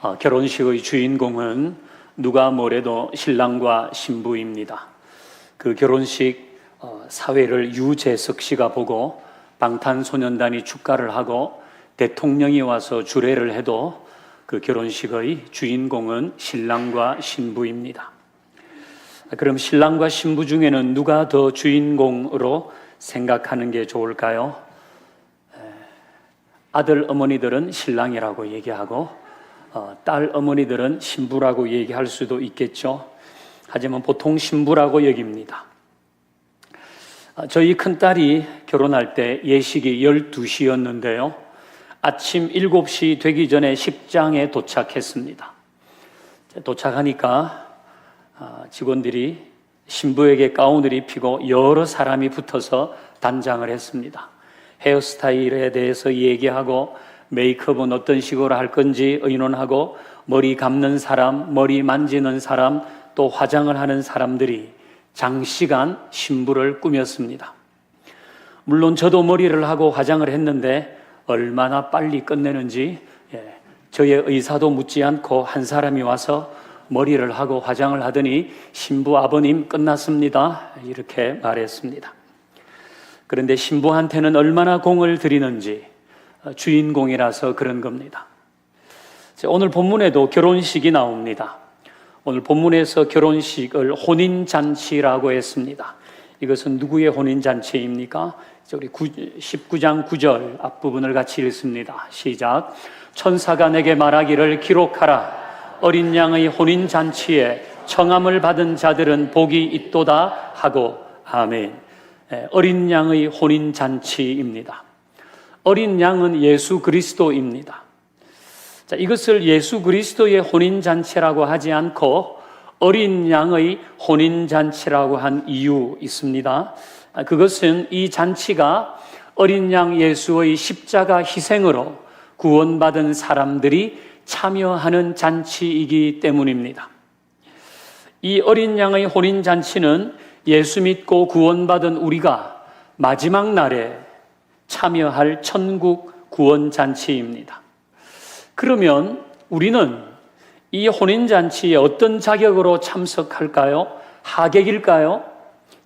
어, 결혼식의 주인공은 누가 뭐래도 신랑과 신부입니다. 그 결혼식 어, 사회를 유재석 씨가 보고 방탄소년단이 축가를 하고 대통령이 와서 주례를 해도 그 결혼식의 주인공은 신랑과 신부입니다. 그럼 신랑과 신부 중에는 누가 더 주인공으로 생각하는 게 좋을까요? 아들 어머니들은 신랑이라고 얘기하고 어, 딸 어머니들은 신부라고 얘기할 수도 있겠죠. 하지만 보통 신부라고 여깁니다. 아, 저희 큰딸이 결혼할 때 예식이 12시였는데요. 아침 7시 되기 전에 식장에 도착했습니다. 도착하니까 아, 직원들이 신부에게 가운을 입히고 여러 사람이 붙어서 단장을 했습니다. 헤어스타일에 대해서 얘기하고 메이크업은 어떤 식으로 할 건지 의논하고 머리 감는 사람, 머리 만지는 사람, 또 화장을 하는 사람들이 장시간 신부를 꾸몄습니다. 물론 저도 머리를 하고 화장을 했는데 얼마나 빨리 끝내는지 예, 저의 의사도 묻지 않고 한 사람이 와서 머리를 하고 화장을 하더니 신부 아버님 끝났습니다. 이렇게 말했습니다. 그런데 신부한테는 얼마나 공을 들이는지 주인공이라서 그런 겁니다. 오늘 본문에도 결혼식이 나옵니다. 오늘 본문에서 결혼식을 혼인잔치라고 했습니다. 이것은 누구의 혼인잔치입니까? 우리 19장 9절 앞부분을 같이 읽습니다. 시작. 천사가 내게 말하기를 기록하라. 어린 양의 혼인잔치에 청함을 받은 자들은 복이 있도다 하고 아멘. 예, 어린 양의 혼인잔치입니다. 어린 양은 예수 그리스도입니다. 자, 이것을 예수 그리스도의 혼인잔치라고 하지 않고 어린 양의 혼인잔치라고 한 이유 있습니다. 아, 그것은 이 잔치가 어린 양 예수의 십자가 희생으로 구원받은 사람들이 참여하는 잔치이기 때문입니다. 이 어린 양의 혼인잔치는 예수 믿고 구원받은 우리가 마지막 날에 참여할 천국 구원 잔치입니다. 그러면 우리는 이 혼인 잔치에 어떤 자격으로 참석할까요? 하객일까요?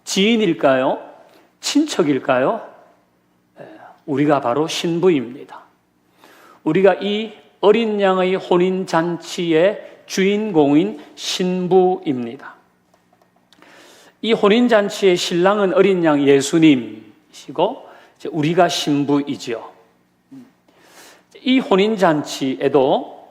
지인일까요? 친척일까요? 우리가 바로 신부입니다. 우리가 이 어린 양의 혼인 잔치의 주인공인 신부입니다. 이 혼인 잔치의 신랑은 어린 양 예수님이시고 우리가 신부이지요. 이 혼인잔치에도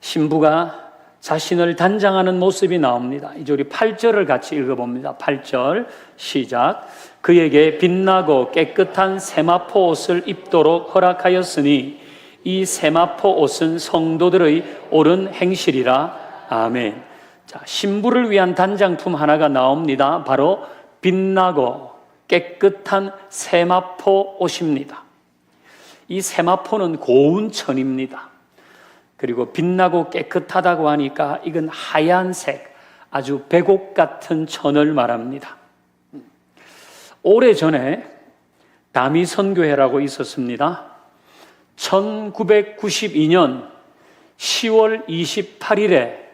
신부가 자신을 단장하는 모습이 나옵니다. 이제 우리 8절을 같이 읽어봅니다. 8절 시작. 그에게 빛나고 깨끗한 세마포 옷을 입도록 허락하였으니 이 세마포 옷은 성도들의 옳은 행실이라. 아멘. 자, 신부를 위한 단장품 하나가 나옵니다. 바로 빛나고 깨끗한 세마포 옷입니다. 이 세마포는 고운 천입니다. 그리고 빛나고 깨끗하다고 하니까 이건 하얀색, 아주 백옥 같은 천을 말합니다. 오래 전에 다미 선교회라고 있었습니다. 1992년 10월 28일에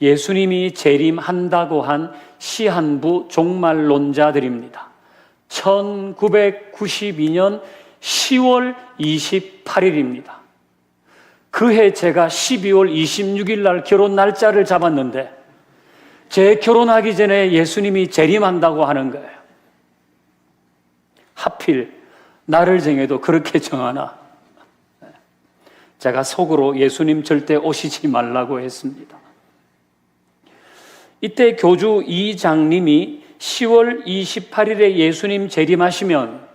예수님이 재림한다고 한 시한부 종말론자들입니다. 1992년 10월 28일입니다. 그해 제가 12월 26일 날 결혼 날짜를 잡았는데 제 결혼하기 전에 예수님이 재림한다고 하는 거예요. 하필 나를 정해도 그렇게 정하나. 제가 속으로 예수님 절대 오시지 말라고 했습니다. 이때 교주 이장님이 10월 28일에 예수님 재림하시면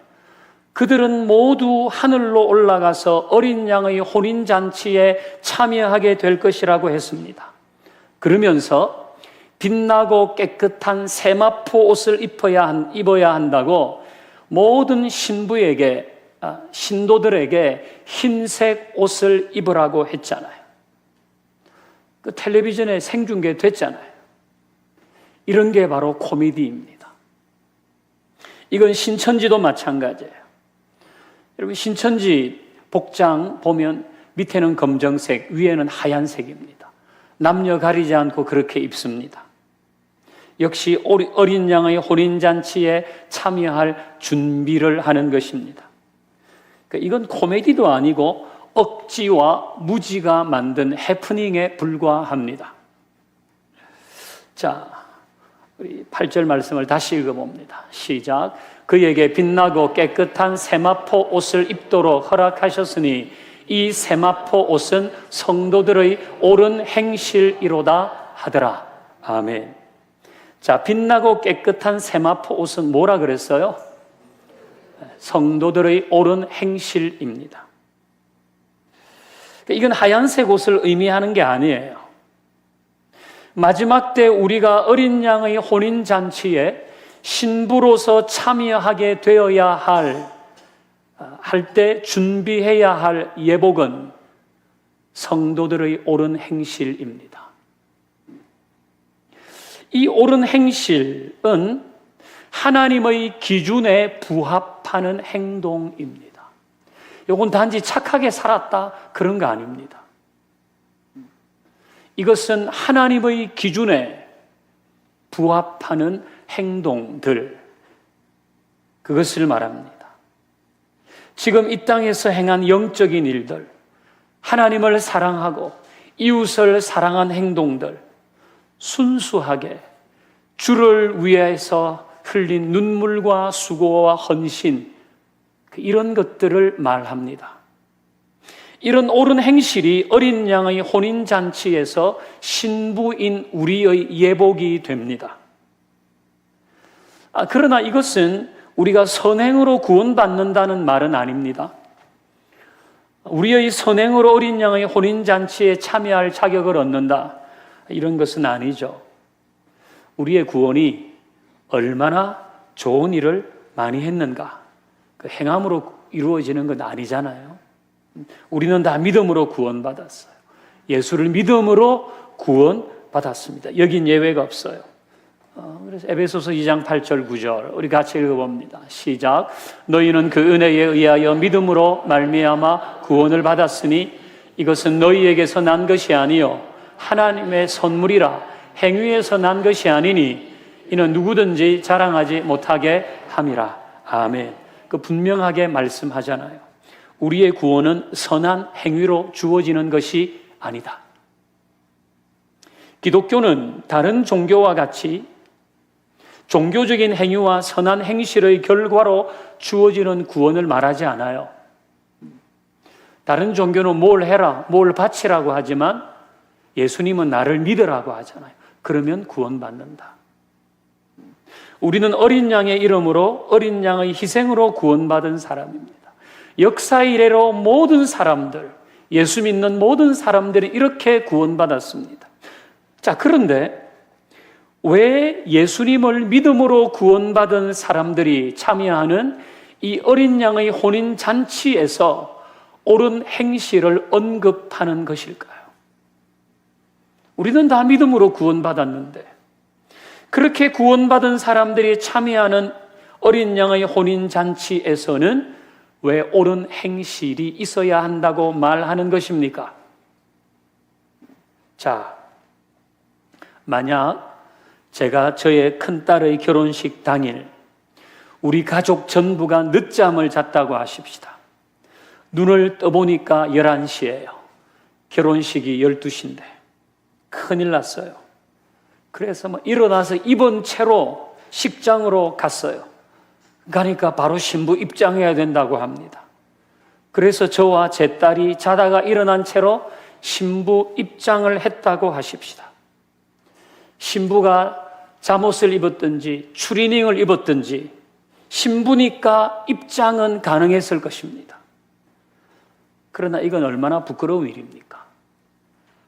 그들은 모두 하늘로 올라가서 어린 양의 혼인잔치에 참여하게 될 것이라고 했습니다. 그러면서 빛나고 깨끗한 세마포 옷을 입어야, 한, 입어야 한다고 모든 신부에게, 아, 신도들에게 흰색 옷을 입으라고 했잖아요. 그 텔레비전에 생중계 됐잖아요. 이런 게 바로 코미디입니다. 이건 신천지도 마찬가지예요. 여러분, 신천지 복장 보면 밑에는 검정색, 위에는 하얀색입니다. 남녀 가리지 않고 그렇게 입습니다. 역시 어린 양의 혼인잔치에 참여할 준비를 하는 것입니다. 그러니까 이건 코미디도 아니고 억지와 무지가 만든 해프닝에 불과합니다. 자, 우리 8절 말씀을 다시 읽어봅니다. 시작. 그에게 빛나고 깨끗한 세마포 옷을 입도록 허락하셨으니 이 세마포 옷은 성도들의 옳은 행실이로다 하더라. 아멘. 자, 빛나고 깨끗한 세마포 옷은 뭐라 그랬어요? 성도들의 옳은 행실입니다. 이건 하얀색 옷을 의미하는 게 아니에요. 마지막 때 우리가 어린 양의 혼인 잔치에 신부로서 참여하게 되어야 할, 할 때 준비해야 할 예복은 성도들의 옳은 행실입니다. 이 옳은 행실은 하나님의 기준에 부합하는 행동입니다. 이건 단지 착하게 살았다 그런 거 아닙니다. 이것은 하나님의 기준에 부합하는 행동들, 그것을 말합니다. 지금 이 땅에서 행한 영적인 일들, 하나님을 사랑하고 이웃을 사랑한 행동들, 순수하게 주를 위해서 흘린 눈물과 수고와 헌신, 이런 것들을 말합니다. 이런 옳은 행실이 어린 양의 혼인잔치에서 신부인 우리의 예복이 됩니다. 아, 그러나 이것은 우리가 선행으로 구원받는다는 말은 아닙니다. 우리의 선행으로 어린 양의 혼인잔치에 참여할 자격을 얻는다. 이런 것은 아니죠. 우리의 구원이 얼마나 좋은 일을 많이 했는가. 그 행함으로 이루어지는 건 아니잖아요. 우리는 다 믿음으로 구원받았어요. 예수를 믿음으로 구원받았습니다. 여긴 예외가 없어요. 어, 그래서 에베소서 2장 8절 9절 우리 같이 읽어봅니다. 시작. 너희는 그 은혜에 의하여 믿음으로 말미암아 구원을 받았으니 이것은 너희에게서 난 것이 아니요 하나님의 선물이라 행위에서 난 것이 아니니 이는 누구든지 자랑하지 못하게 함이라. 아멘. 그 분명하게 말씀하잖아요. 우리의 구원은 선한 행위로 주어지는 것이 아니다. 기독교는 다른 종교와 같이 종교적인 행위와 선한 행실의 결과로 주어지는 구원을 말하지 않아요. 다른 종교는 뭘 해라, 뭘 바치라고 하지만 예수님은 나를 믿으라고 하잖아요. 그러면 구원받는다. 우리는 어린 양의 이름으로 어린 양의 희생으로 구원받은 사람입니다. 역사 이래로 모든 사람들, 예수 믿는 모든 사람들이 이렇게 구원받았습니다. 자, 그런데 왜 예수님을 믿음으로 구원받은 사람들이 참여하는 이 어린 양의 혼인 잔치에서 옳은 행실을 언급하는 것일까요? 우리는 다 믿음으로 구원받았는데 그렇게 구원받은 사람들이 참여하는 어린 양의 혼인 잔치에서는 왜 옳은 행실이 있어야 한다고 말하는 것입니까? 자, 만약 제가 저의 큰딸의 결혼식 당일 우리 가족 전부가 늦잠을 잤다고 하십시다. 눈을 떠보니까 11시예요. 결혼식이 12시인데 큰일 났어요. 그래서 뭐 일어나서 입은 채로 식장으로 갔어요. 가니까 바로 신부 입장해야 된다고 합니다. 그래서 저와 제 딸이 자다가 일어난 채로 신부 입장을 했다고 하십시다. 신부가 잠옷을 입었든지 추리닝을 입었든지 신부니까 입장은 가능했을 것입니다. 그러나 이건 얼마나 부끄러운 일입니까?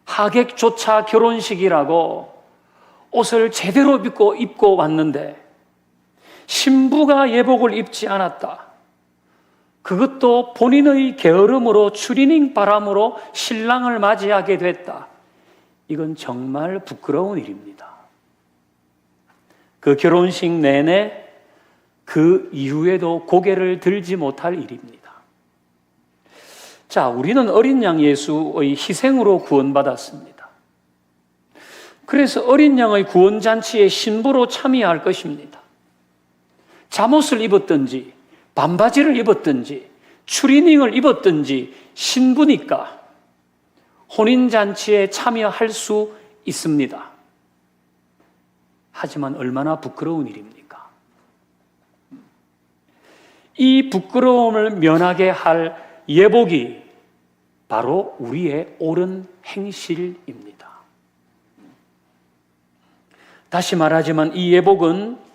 하객조차 결혼식이라고 옷을 제대로 입고, 입고 왔는데 신부가 예복을 입지 않았다. 그것도 본인의 게으름으로 추리닝 바람으로 신랑을 맞이하게 됐다. 이건 정말 부끄러운 일입니다. 그 결혼식 내내 그 이후에도 고개를 들지 못할 일입니다. 자, 우리는 어린 양 예수의 희생으로 구원받았습니다. 그래서 어린 양의 구원잔치에 신부로 참여할 것입니다. 잠옷을 입었든지, 반바지를 입었든지, 추리닝을 입었든지, 신부니까 혼인잔치에 참여할 수 있습니다. 하지만 얼마나 부끄러운 일입니까? 이 부끄러움을 면하게 할 예복이 바로 우리의 옳은 행실입니다. 다시 말하지만 이 예복은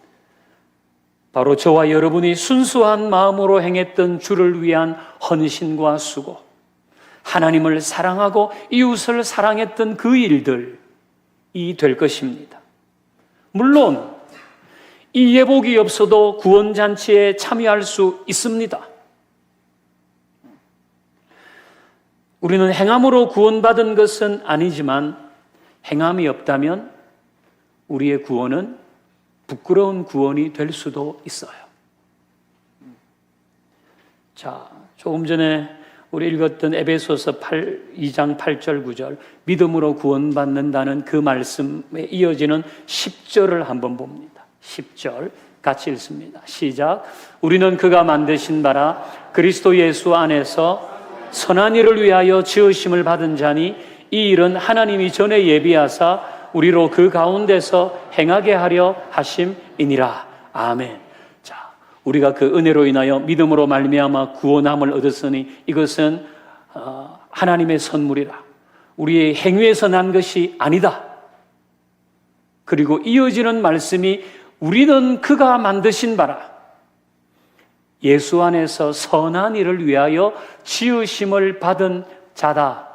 바로 저와 여러분이 순수한 마음으로 행했던 주를 위한 헌신과 수고, 하나님을 사랑하고 이웃을 사랑했던 그 일들이 될 것입니다. 물론 이 예복이 없어도 구원잔치에 참여할 수 있습니다. 우리는 행함으로 구원받은 것은 아니지만 행함이 없다면 우리의 구원은 부끄러운 구원이 될 수도 있어요. 자, 조금 전에 우리 읽었던 에베소서 8, 2장 8절 9절 믿음으로 구원받는다는 그 말씀에 이어지는 10절을 한번 봅니다. 10절 같이 읽습니다. 시작. 우리는 그가 만드신 바라 그리스도 예수 안에서 선한 일을 위하여 지으심을 받은 자니 이 일은 하나님이 전에 예비하사 우리로 그 가운데서 행하게 하려 하심이니라. 아멘. 자, 우리가 그 은혜로 인하여 믿음으로 말미암아 구원함을 얻었으니 이것은 어, 하나님의 선물이라. 우리의 행위에서 난 것이 아니다. 그리고 이어지는 말씀이 우리는 그가 만드신 바라. 예수 안에서 선한 일을 위하여 지으심을 받은 자다.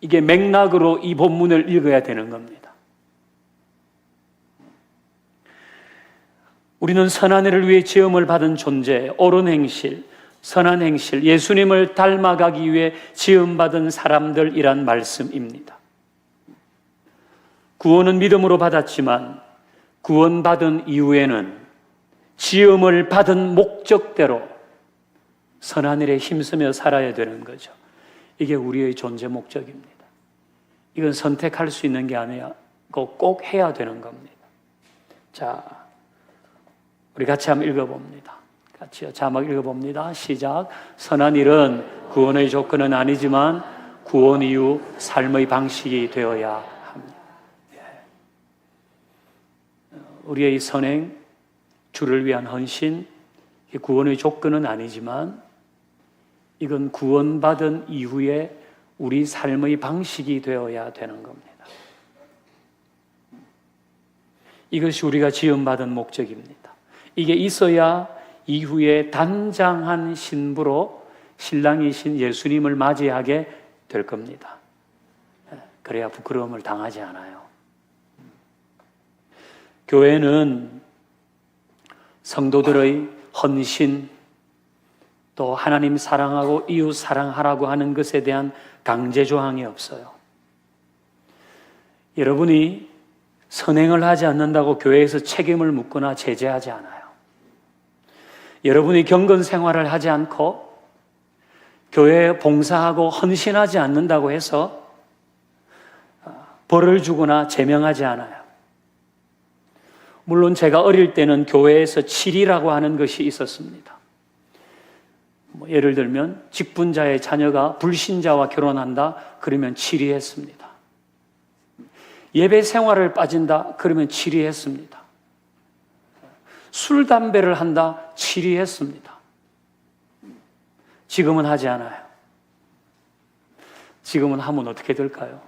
이게 맥락으로 이 본문을 읽어야 되는 겁니다. 우리는 선한 일을 위해 지음을 받은 존재, 옳은 행실, 선한 행실, 예수님을 닮아가기 위해 지음받은 사람들이란 말씀입니다. 구원은 믿음으로 받았지만 구원받은 이후에는 지음을 받은 목적대로 선한 일에 힘쓰며 살아야 되는 거죠. 이게 우리의 존재 목적입니다. 이건 선택할 수 있는 게 아니고 꼭 해야 되는 겁니다. 자, 우리 같이 한번 읽어봅니다. 같이요. 자막 읽어봅니다. 시작. 선한 일은 구원의 조건은 아니지만 구원 이후 삶의 방식이 되어야 합니다. 예. 우리의 선행, 주를 위한 헌신, 구원의 조건은 아니지만 이건 구원받은 이후에 우리 삶의 방식이 되어야 되는 겁니다. 이것이 우리가 지음받은 목적입니다. 이게 있어야 이후에 단장한 신부로 신랑이신 예수님을 맞이하게 될 겁니다. 그래야 부끄러움을 당하지 않아요. 교회는 성도들의 헌신, 또 하나님 사랑하고 이웃 사랑하라고 하는 것에 대한 강제 조항이 없어요. 여러분이 선행을 하지 않는다고 교회에서 책임을 묻거나 제재하지 않아요. 여러분이 경건 생활을 하지 않고 교회에 봉사하고 헌신하지 않는다고 해서 벌을 주거나 제명하지 않아요. 물론 제가 어릴 때는 교회에서 칠이라고 하는 것이 있었습니다. 뭐 예를 들면 직분자의 자녀가 불신자와 결혼한다 그러면 칠이했습니다. 예배 생활을 빠진다 그러면 칠이했습니다. 술 담배를 한다 칠이했습니다. 지금은 하지 않아요. 지금은 하면 어떻게 될까요?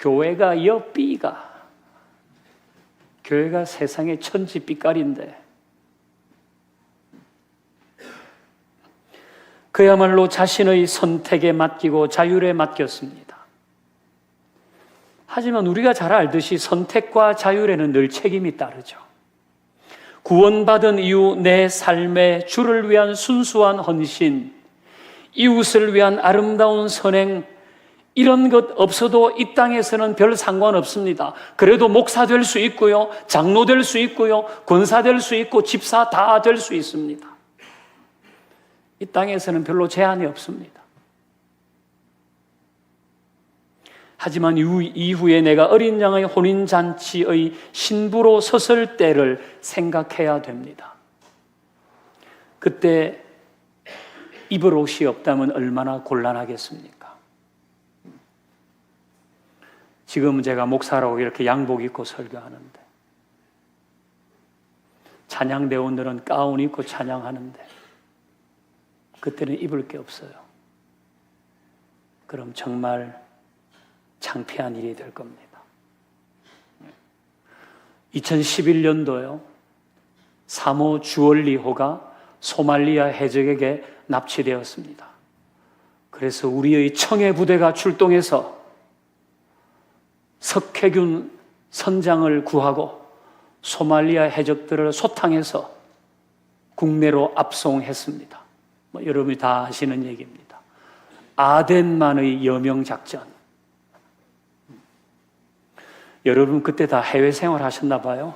교회가 여삐가 교회가 세상의 천지 빛깔인데 그야말로 자신의 선택에 맡기고 자율에 맡겼습니다. 하지만 우리가 잘 알듯이 선택과 자율에는 늘 책임이 따르죠. 구원받은 이후 내 삶의 주를 위한 순수한 헌신, 이웃을 위한 아름다운 선행, 이런 것 없어도 이 땅에서는 별 상관 없습니다. 그래도 목사 될 수 있고요, 장로 될 수 있고요, 권사 될 수 있고, 집사 다 될 수 있습니다. 이 땅에서는 별로 제한이 없습니다. 하지만 이후- 이후에 내가 어린 양의 혼인잔치의 신부로 섰을 때를 생각해야 됩니다. 그때 입을 옷이 없다면 얼마나 곤란하겠습니까? 지금 제가 목사라고 이렇게 양복 입고 설교하는데 찬양대원들은 가운 입고 찬양하는데 그때는 입을 게 없어요. 그럼 정말 창피한 일이 될 겁니다. 2011년도요. 사모 주얼리호가 소말리아 해적에게 납치되었습니다. 그래서 우리의 청해 부대가 출동해서 석혜균 선장을 구하고 소말리아 해적들을 소탕해서 국내로 압송했습니다. 뭐 여러분이 다 아시는 얘기입니다. 아덴만의 여명 작전. 여러분 그때 다 해외 생활 하셨나 봐요.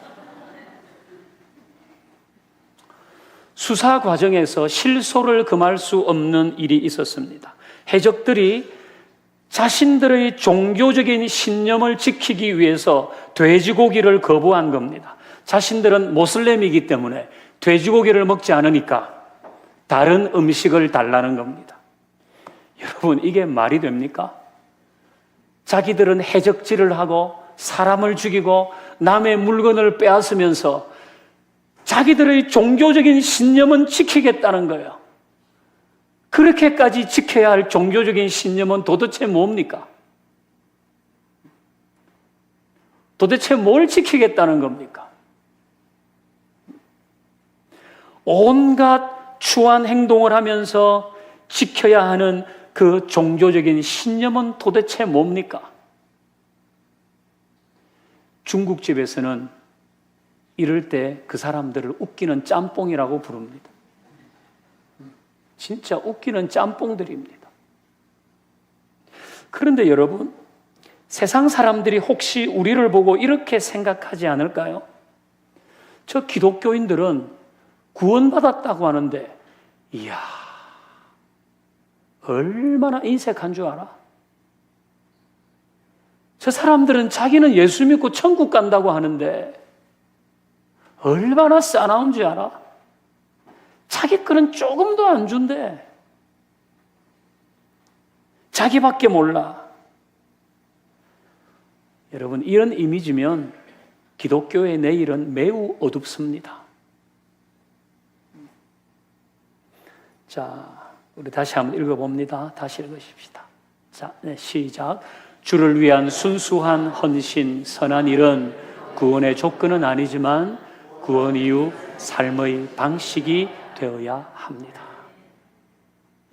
수사 과정에서 실소를 금할 수 없는 일이 있었습니다. 해적들이 자신들의 종교적인 신념을 지키기 위해서 돼지고기를 거부한 겁니다. 자신들은 모슬렘이기 때문에 돼지고기를 먹지 않으니까 다른 음식을 달라는 겁니다. 여러분, 이게 말이 됩니까? 자기들은 해적질을 하고 사람을 죽이고 남의 물건을 빼앗으면서 자기들의 종교적인 신념은 지키겠다는 거예요. 그렇게까지 지켜야 할 종교적인 신념은 도대체 뭡니까? 도대체 뭘 지키겠다는 겁니까? 온갖 추한 행동을 하면서 지켜야 하는 그 종교적인 신념은 도대체 뭡니까? 중국집에서는 이럴 때 그 사람들을 웃기는 짬뽕이라고 부릅니다. 진짜 웃기는 짬뽕들입니다. 그런데 여러분, 세상 사람들이 혹시 우리를 보고 이렇게 생각하지 않을까요? 저 기독교인들은 구원받았다고 하는데, 이야, 얼마나 인색한 줄 알아? 저 사람들은 자기는 예수 믿고 천국 간다고 하는데, 얼마나 싸나운 줄 알아? 자기 거는 조금도 안 준대. 자기밖에 몰라. 여러분, 이런 이미지면 기독교의 내일은 매우 어둡습니다. 자, 우리 다시 한번 읽어봅니다. 다시 읽으십시다. 자, 네, 시작. 주를 위한 순수한 헌신, 선한 일은 구원의 조건은 아니지만 구원 이후 삶의 방식이 되어야 합니다.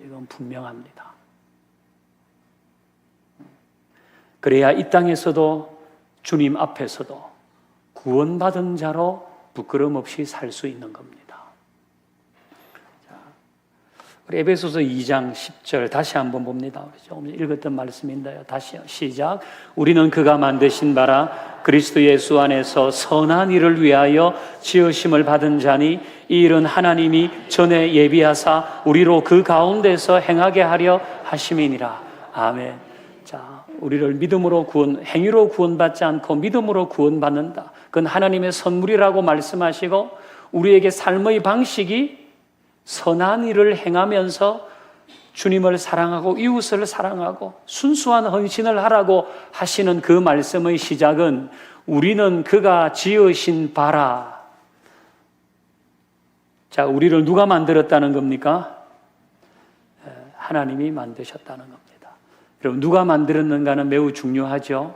이건 분명합니다. 그래야 이 땅에서도 주님 앞에서도 구원받은 자로 부끄럼 없이 살 수 있는 겁니다. 자, 우리 에베소서 2장 10절 다시 한번 봅니다. 조금 읽었던 말씀인데요. 다시 시작. 우리는 그가 만드신 바라 그리스도 예수 안에서 선한 일을 위하여 지으심을 받은 자니 이 일은 하나님이 전에 예비하사 우리로 그 가운데서 행하게 하려 하심이니라. 아멘. 자, 우리를 믿음으로 구원, 행위로 구원받지 않고 믿음으로 구원받는다. 그건 하나님의 선물이라고 말씀하시고 우리에게 삶의 방식이 선한 일을 행하면서 주님을 사랑하고 이웃을 사랑하고 순수한 헌신을 하라고 하시는 그 말씀의 시작은 우리는 그가 지으신 바라. 자, 우리를 누가 만들었다는 겁니까? 하나님이 만드셨다는 겁니다. 여러분, 누가 만들었는가는 매우 중요하죠.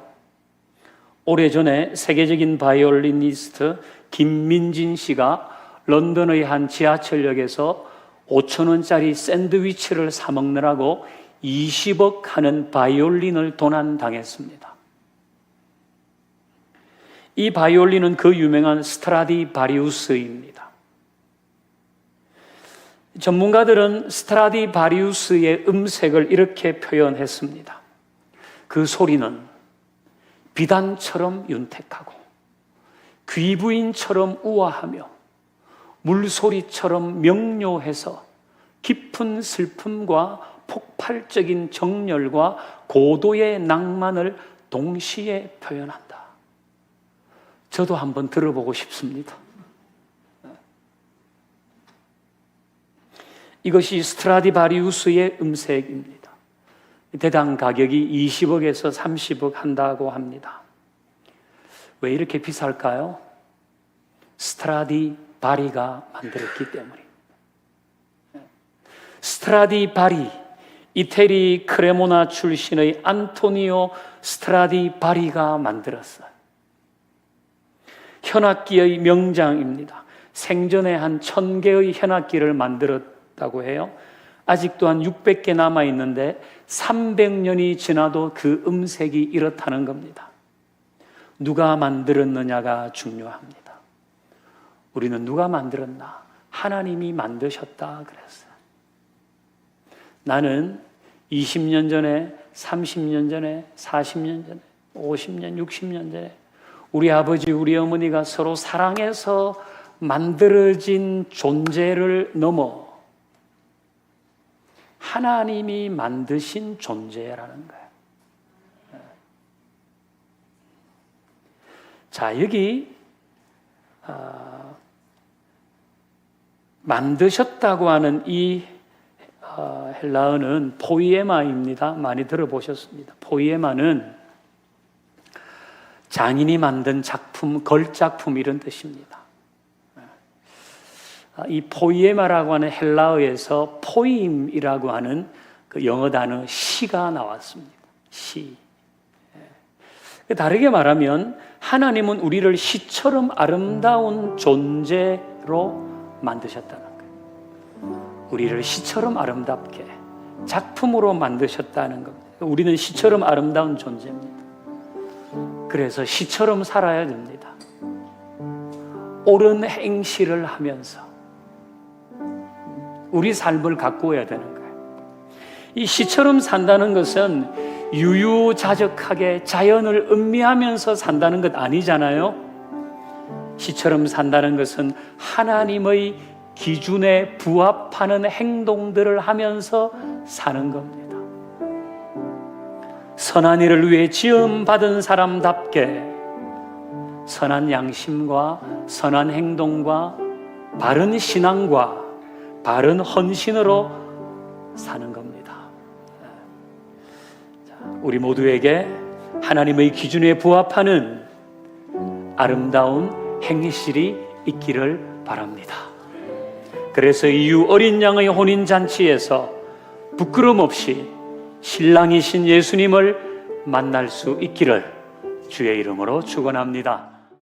오래전에 세계적인 바이올리니스트 김민진 씨가 런던의 한 지하철역에서 5천 원짜리 샌드위치를 사 먹느라고 20억 하는 바이올린을 도난당했습니다. 이 바이올린은 그 유명한 스트라디 바리우스입니다. 전문가들은 스트라디 바리우스의 음색을 이렇게 표현했습니다. 그 소리는 비단처럼 윤택하고 귀부인처럼 우아하며 물소리처럼 명료해서 깊은 슬픔과 폭발적인 정열과 고도의 낭만을 동시에 표현한다. 저도 한번 들어보고 싶습니다. 이것이 스트라디바리우스의 음색입니다. 대당 가격이 20억에서 30억 한다고 합니다. 왜 이렇게 비쌀까요? 스트라디 바리가 만들었기 때문입니다. 스트라디 바리, 이태리 크레모나 출신의 안토니오 스트라디 바리가 만들었어요. 현악기의 명장입니다. 생전에 한 천 개의 현악기를 만들었다고 해요. 아직도 한 600개 남아 있는데 300년이 지나도 그 음색이 이렇다는 겁니다. 누가 만들었느냐가 중요합니다. 우리는 누가 만들었나? 하나님이 만드셨다 그랬어요. 나는 20년 전에, 30년 전에, 40년 전에, 50년, 60년 전에 우리 아버지, 우리 어머니가 서로 사랑해서 만들어진 존재를 넘어 하나님이 만드신 존재라는 거예요. 자, 여기 어, 만드셨다고 하는 이 어, 헬라어는 포이에마입니다. 많이 들어보셨습니다. 포이에마는 장인이 만든 작품, 걸작품 이런 뜻입니다. 아, 이 포이에마라고 하는 헬라어에서 포임이라고 하는 그 영어 단어 시가 나왔습니다. 시. 예. 다르게 말하면 하나님은 우리를 시처럼 아름다운 존재로 만드셨다는 거예요. 우리를 시처럼 아름답게 작품으로 만드셨다는 겁니다. 우리는 시처럼 아름다운 존재입니다. 그래서 시처럼 살아야 됩니다. 옳은 행실을 하면서 우리 삶을 가꾸어야 되는 거예요. 이 시처럼 산다는 것은 유유자적하게 자연을 음미하면서 산다는 것 아니잖아요. 시처럼 산다는 것은 하나님의 기준에 부합하는 행동들을 하면서 사는 겁니다. 선한 일을 위해 지음 받은 사람답게 선한 양심과 선한 행동과 바른 신앙과 바른 헌신으로 사는 겁니다. 우리 모두에게 하나님의 기준에 부합하는 아름다운 행실이 있기를 바랍니다. 그래서 이후 어린 양의 혼인 잔치에서 부끄럼 없이 신랑이신 예수님을 만날 수 있기를 주의 이름으로 축원합니다.